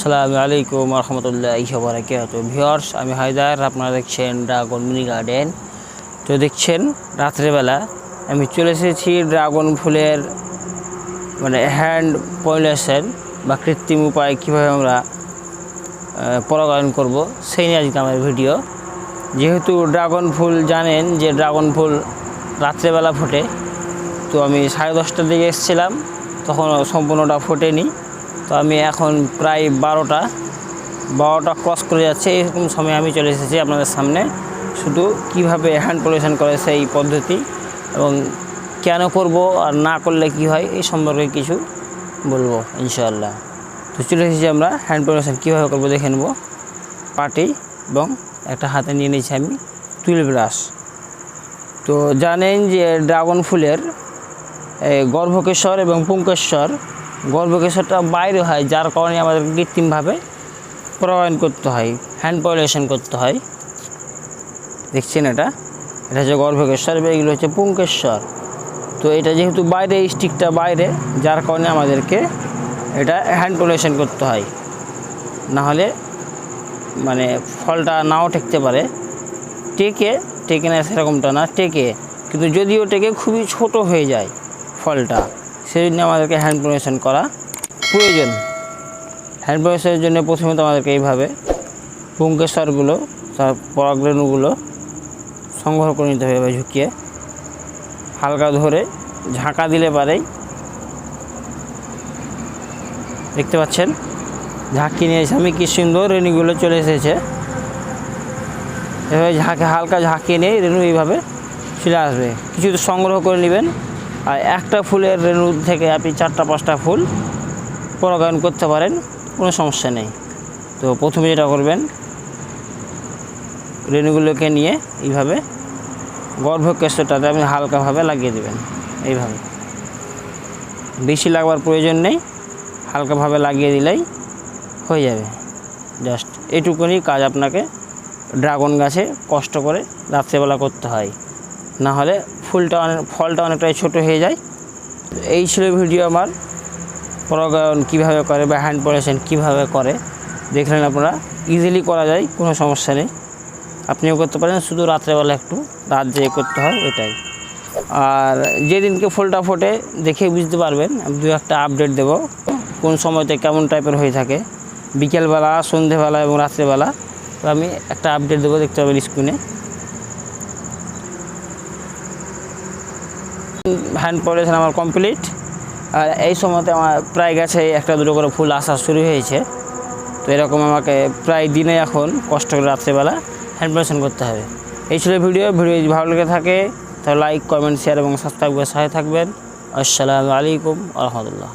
আসসালামু আলাইকুম রহমতুল্লাহ বারাকাত ভিওর্স আমি হায়দার, আপনারা দেখছেন ড্রাগন মিনি গার্ডেন। তো দেখছেন, রাত্রেবেলা আমি চলে এসেছি ড্রাগন ফুলের মানে হ্যান্ড পলিনেশন বা কৃত্রিম উপায় কীভাবে আমরা পরাগায়ন করব, সেই নিয়ে আজকে আমার ভিডিও। যেহেতু ড্রাগন ফুল জানেন যে ড্রাগন ফুল রাত্রেবেলা ফোটে, তো আমি সাড়ে দশটার দিকে এসেছিলাম তখন সম্পূর্ণটা ফোটেনি। তো আমি এখন প্রায় বারোটা বারোটা ক্রস করে যাচ্ছে। এরকম সময় আমি চলে এসেছি আপনাদের সামনে। শুধু কীভাবে হ্যান্ড পলিউশন করে সেই পদ্ধতি এবং কেন করব আর না করলে কি হয়, এই সম্পর্কে কিছু বলব, ইনশাআল্লাহ। তো চলে এসেছি আমরা হ্যান্ড পলিউশন কীভাবে করব দেখে নেব। পাটি এবং একটা হাতে নিয়ে নিয়েছি আমি তুল ব্রাশ তো জানেন যে ড্রাগন ফুলের গর্ভকেশ্বর এবং পুঙ্কেশ্বর গর্ভকেশ্বরটা বাইরে হয়, যার কারণে আমাদের কৃত্রিমভাবে প্রবায়ন করতে হয় হ্যান্ড পলিউশন করতে হয়। দেখছেন এটা? এটা হচ্ছে গর্ভকেশ্বর এবং এগুলো হচ্ছে পুঙ্কেশ্বর তো এটা যেহেতু বাইরে স্টিকটা বাইরে, যার কারণে আমাদেরকে এটা হ্যান্ড পলিউশন করতে হয়। না হলে মানে ফলটা নাও টেকতে পারে। টেকে টেকে না সেরকমটা না, টেকে। কিন্তু যদিও টেকে, খুবই ছোট হয়ে যায় ফলটা। সেই জন্য আমাদেরকে হ্যান্ড প্রমোশন করা প্রয়োজন। হ্যান্ড প্রমোশনের জন্য প্রথমে আমাদেরকে এইভাবে পুঙ্কেশ্বরগুলো তার পরাগরেণুগুলো সংগ্রহ করে নিতে হবে ঝুঁকিয়ে। হালকা ধরে ঝাঁকা দিলে পারেই। দেখতে পাচ্ছেন? ঝাঁকি নিয়েছে আমি কি সুন্দর রেণুগুলো চলে এসেছে। এভাবে ঝাঁকে, হালকা ঝাঁকিয়ে নিয়ে রেণু এইভাবে চলে আসবে। কিছু সংগ্রহ করে নেবেন। আর একটা ফুলের রেণু থেকে আপনি চারটা, পাঁচটা ফুল পরাগায়ন করতে পারেন, কোনো সমস্যা নেই। তো প্রথমে যেটা করবেন, রেণুগুলোকে নিয়ে এইভাবে গর্ভকেশ্বরটাতে আপনি হালকাভাবে লাগিয়ে দেবেন, এইভাবে। বেশি লাগবার প্রয়োজন নেই, হালকাভাবে লাগিয়ে দিলেই হয়ে যাবে। জাস্ট এটুকুনি কাজ আপনাকে ড্রাগন গাছে কষ্ট করে রাত্রেবেলা করতে হয়। না হলে ফুলটা অনেক, ফলটা অনেকটাই ছোট হয়ে যায়। এই ছিল ভিডিও আমার পরাগায়ন কীভাবে করে বা হ্যান্ড পলিউশন কীভাবে করে। দেখলেন আপনারা ইজিলি করা যায়, কোনো সমস্যা নেই। আপনিও করতে পারেন, শুধু রাত্রেবেলা একটু, রাত যেয়ে করতে হয় এটাই। আর যেদিনকে ফুলটা ফোটে, দেখে বুঝতে পারবেন, আমি দু একটা আপডেট দেবো, কোন সময়তে কেমন টাইপের হয়ে থাকে। বিকেলবেলা, সন্ধেবেলা এবং রাত্রেবেলা আমি একটা আপডেট দেবো, দেখতে পাবেন স্ক্রিনে হ্যান্ড পলিউশন আমার কমপ্লিট আর এই সময়তে আমার প্রায় গাছে একটা দুটো করে ফুল আসা শুরু হয়েছে। তো এরকম আমাকে প্রায় দিনে এখন কষ্ট করে রাত্রেবেলা হ্যান্ড পলিউশন করতে হবে। এই ছিল ভিডিও ভিডিও যদি ভালো লেগে থাকে, তাহলে লাইক কমেন্ট শেয়ার এবং সাবস্ক্রাইব করে সাহায্য থাকবেন। আসসালামু আলাইকুম রহমতুল্লাহ